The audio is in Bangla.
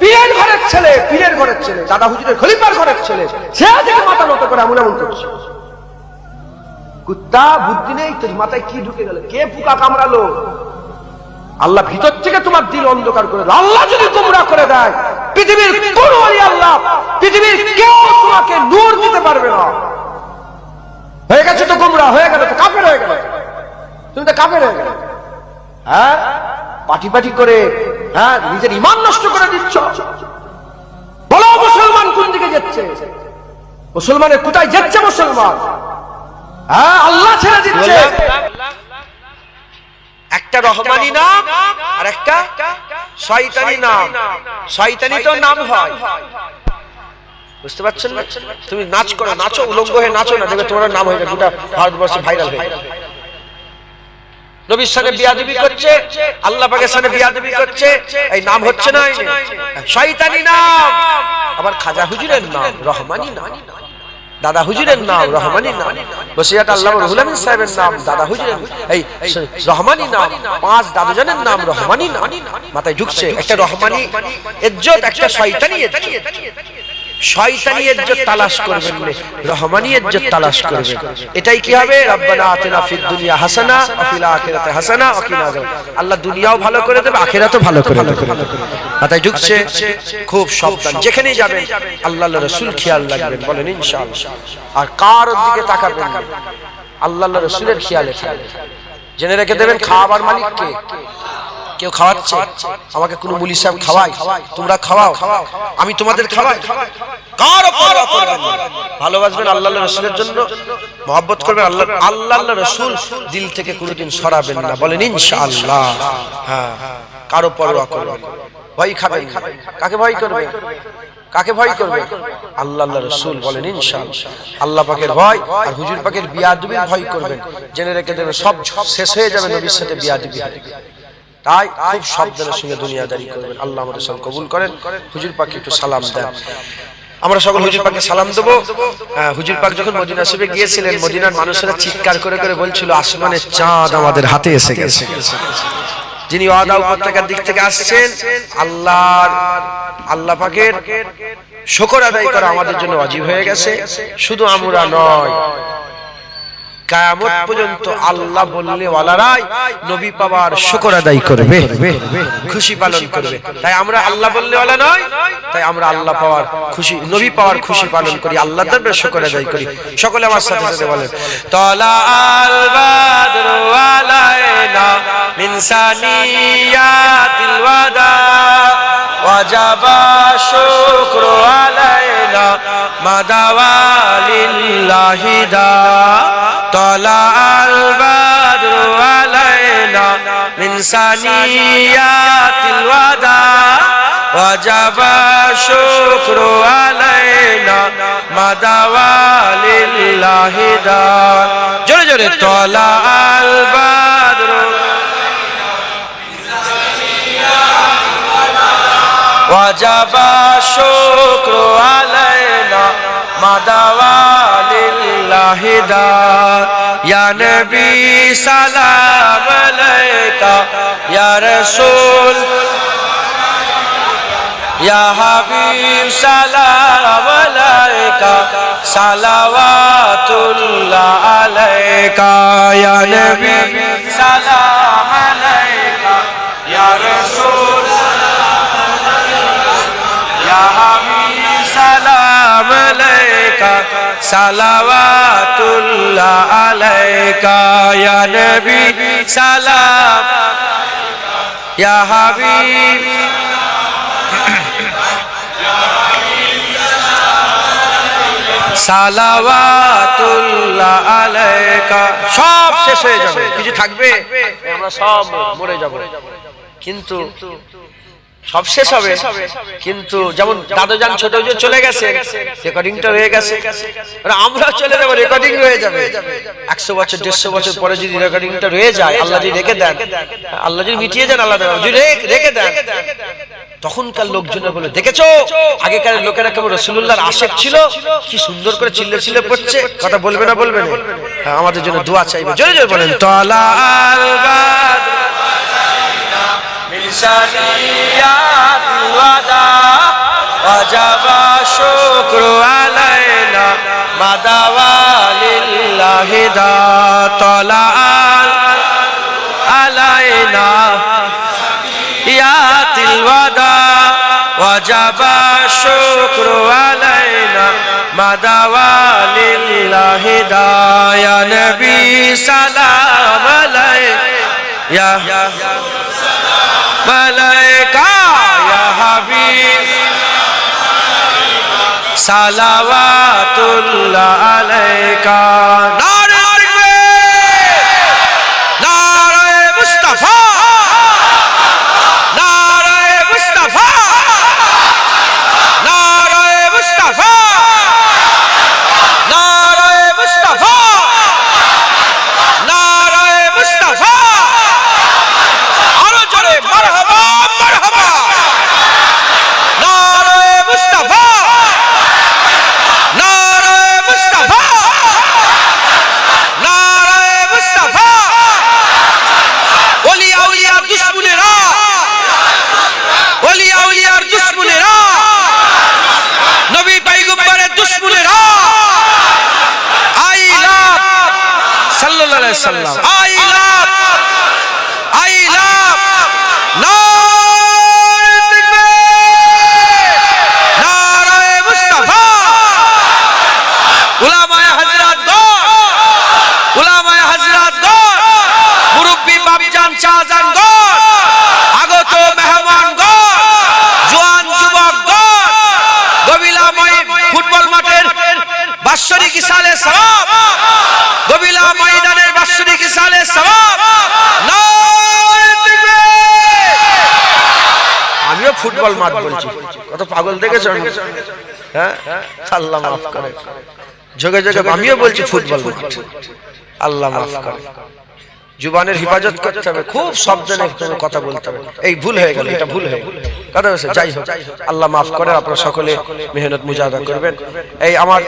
পীরের ঘরের ছেলে, পীরের ঘরের ছেলে, দাদা হুজুরের খলিফার ঘরের ছেলে, সে দেখে মাথা নত করে এমন এমন করছে। কুত্তা, বুদ্ধি নেই, তোর মাথায় কি ঢুকে গেল? কে পোকা কামড়ালো? আল্লাহ ভিতর থেকে তোমার দিল অন্ধকার করে আল্লাহ যদি তোমরা করে দেয়, পৃথিবীর কোন আল্লাহ, পৃথিবীর কেউ তোমাকে নূর দিতে পারবে না। হয়ে গেছে তো গোমরা, হয়ে গেল তো কাপের হয়ে গেল। তুমি তো কাপের হয়ে গেল। হ্যাঁ? পাটি পাটি করে হ্যাঁ নিজের ইমান নষ্ট করে দিচ্ছ। বলো মুসলমান কোন দিকে যাচ্ছে? মুসলমানের কোথায় যাচ্ছে মুসলমান? হ্যাঁ আল্লাহ ছেড়ে দিচ্ছে। একটা রহমানি নাম আর একটা শয়তানি নাম। শয়তানি তো নাম হয়। বুঝতে পারছেন না? তুমি নাচ করো, নাচো, উলঙ্গ হয়ে নাচো না, দেখবে তোমার নাম হয়ে যাবে, গোটা ভারতবর্ষে ভাইরাল হয়ে নবীর সাথে বিয়াদবি করছে আল্লাহ পাকের সাথে বিয়াদবি করছে এই নাম হচ্ছে না শয়তানি নাম। আবার খাজা হুজুরের নাম রহমানি নাম। দাদা হুজুরের নাম রহমানি নাম। বসিয়াট আল্লাহ রহুল আমিন সাহেবের নাম দাদা হুজুরের এই রহমানি নাম পাঁচ দাদুজনের নাম রহমানি নাম। মাথায় ঢুকছে একটা রহমানি ইজ্জত একটা শয়তানি ইজ্জত। শয়তানি ইজ্জত তালাশ করবেন না। রহমানি ইজ্জত তালাশ করবেন। এটাই কি হবে? রব্বানা আতিনা ফিদ দুনিয়া হাসানা ওয়া ফিল আখিরাতি হাসানা ওয়া কিনা আযাব আল্লাহ দুনিয়াও ভালো করে দেবে আখিরাতও ভালো করে দেবে। মাথায় ঢুকছে খুব সাবধান। যেখানেই যাবেন আল্লাহ রাসূল খেয়াল রাখবেন বলেন ইনশাআল্লাহ। আর কার দিকে তাকাবেন না। আল্লাহ রাসূলের খেয়ালে খেয়াল জেনে রেখে দেবেন খাওয়াবার মালিক কে কেউ খাওয়াচ্ছে? আমাকে কোনো মুলি সাহেব খাওয়াই তোমরা খাওয়াও। আমি তোমাদের খাওয়াই। কারও পরোয়া করবেন। ভালোবাসবেন আল্লাহ রসুলের জন্য? মহব্বত করবেন আল্লাহ আল্লাহ রসুল দিল থেকে কোনোদিন সরাবেন না। বলেন ইনশাআল্লাহ। হ্যাঁ। কারও পরোয়া করবেন। ভয় খাবেন। কাকে ভয় করবে কাকে ভয় করবে আল্লাহ আল্লাহ রসুল বলেন ইনশাআল্লাহ। আল্লাহ পাকের ভয় আর হুজুর পাকের বিয়াদবির ভয় করবেন। জেনে রেখে দেবেন সব শেষ হয়ে যাবে নবীর সাথে বিয়াদবি। তাই খুব সাবধানের সঙ্গে দুনিয়াদারি করবেন। আল্লাহ আমাদের সব কবুল করেন। হুজুর পাখি একটু সালাম দেন। আমরা সকল হুজুর পাকে সালাম দেবো। হ্যাঁ, হুজুর পাক যখন মদিনা শরীফে গিয়েছিলেন মদিনার মানুষেরা চিৎকার করে করে বলছিল আসমানের চাঁদ আমাদের হাতে এসে গেছে। যিনি ওয়াদা উপত্যকার দিক থেকে আসছেন আল্লাহর আল্লাহ পাকের শকর আদায় করা আমাদের জন্য অজীব হয়ে গেছে। শুধু আমরা নয় কায়ামত পর্যন্ত আল্লাহ বললে ওয়ালারাই নবী পাওয়ার শুকর আদায় করবে খুশি পালন করবে। তাই আমরা আল্লাহ বললে ওয়ালা নয় তাই আমরা আল্লাহ পাওয়ার খুশি নবী পাওয়ার খুশি পালন করি আল্লাহ দরবারে শুকর আদায় করি। সকলে আমার সাথে সাথে বলেন তলা আল বাদরু আলাইনা মিন সানিয়াতিল ওয়াদা ওয়াজাবা শুকরু আলাইনা মাদাওয়ালিল্লাহি দা طلع البدر علينا من ثنيات الوداع وجب الشكر علينا مدى لله دار جري جري طلع البدر وجب الشكر علينا مدى لله मुजाहिदा या नबी सलाम अलैका या रसूल या हबीब सलाम अलैका सलावातुल्लाह अलैका या नबी সালাওয়াতুল্লাহ আলাইকা, ইয়া নবী, সালাম। ইয়া হাবিব। সালাওয়াতুল্লাহ আলাইকা। সব শেষ হয়ে যাবে। কিছু থাকবে? আমরা সব মরে যাব। কিন্তু সব শেষ হবে। কিন্তু যেমন দাদুজান ছোট চলে গেছে রেকর্ডিংটা রয়ে গেছে আর আমরা চলে যাব রেকর্ডিং রয়ে যাবে। একশো বছর দেড়শো বছর পরে যদি রেকর্ডিংটা রয়ে যায় আল্লাহ যদি রেখে দেন আল্লাহ যদি মিটিয়ে দেন আল্লাহ যদি রেখে দেন। তখনকার লোকজনের বলে দেখেছ? আগেকার লোকেরা কেমন রসুল্লাহর আশেক ছিল। কি সুন্দর করে চিল্লে চিল্লে পড়ছে। কথা বলবে না বলবে হ্যাঁ, আমাদের জন্য দোয়া চাইবে। জোরে জোরে বলেন তলা شنيات الوداع وجب شكر علينا ما دعا لله دا طلع علينا يات الوداع وجب شكر علينا ما دعا لله دا يا نبي سلام عليك يا মালাইকা ইয়া হাবিব। সালাওয়াতুল্লাহ আলাইকা। সাল্লাম আই লাভ আই লাভ আগত মেহমান জোয়ান যুবক ফুটবল মাঠের বাৎসরিক ইসালে সওয়াব গবিলা তাকবীর আমিও ফুটবল মাঠ বলছি। কত পাগল দেখেছ? হ্যাঁ? আল্লাহ মাফ করে। যোগে যোগে আমিও বলছি ফুটবল মাঠ। আল্লাহ মাফ করে। জুবানের হেফাজত করতে হবে। খুব কোনো কথা বলতে হবে। এই ভুল হয়ে গেল এটা ভুল হয়ে গেল। যাই হোক। আল্লাহ মাফ করে আপনারা সকলে মেহনত মুজাদা করবেন। এই আমার